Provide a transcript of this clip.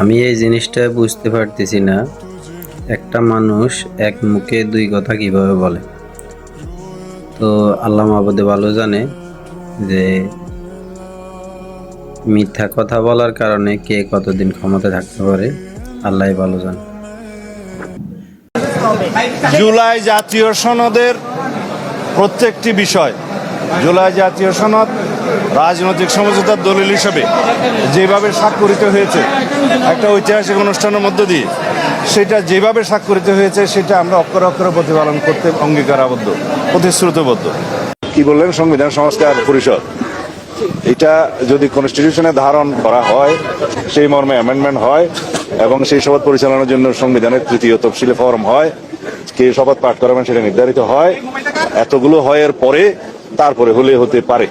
আমি এই জিনিসটা বুঝতে পারতেছি না। একটা মানুষ এক মুখে দুই কথা কীভাবে বলে? তো আল্লাহ মাহবুদে ভালো জানে যে মিথ্যা কথা বলার কারণে কে কতদিন ক্ষমতা থাকতে পারে আল্লাহ ভালো জানে। জুলাই জাতীয় সনদের প্রত্যেকটি বিষয়, জুলাই জাতীয় সনদ রাজনৈতিক সমঝোতার দলিল হিসেবে যেভাবে স্বাক্ষরিত হয়েছে একটা ঐতিহাসিক অনুষ্ঠানের মধ্য দিয়ে, সেটা যেভাবে স্বাক্ষরিত হয়েছে সেটা আমরা অক্ষরে অক্ষরে প্রতিপালন করতে অঙ্গীকারাবদ্ধ, প্রতিশ্রুতবদ্ধ। কি বললেন? সংবিধান সংস্কার পরিষদ। এটা যদি কনস্টিটিউশনে ধারণ করা হয়, সেই মর্মে অ্যামেন্ডমেন্ট হয় এবং সেই শপথ পরিচালনার জন্য সংবিধানের তৃতীয় তফসিলে ফর্ম হয়, কে শপথ পাঠ করাবেন সেটা নির্ধারিত হয়। এতগুলো হয় এর পরে, তারপরে হলে হতে পারে।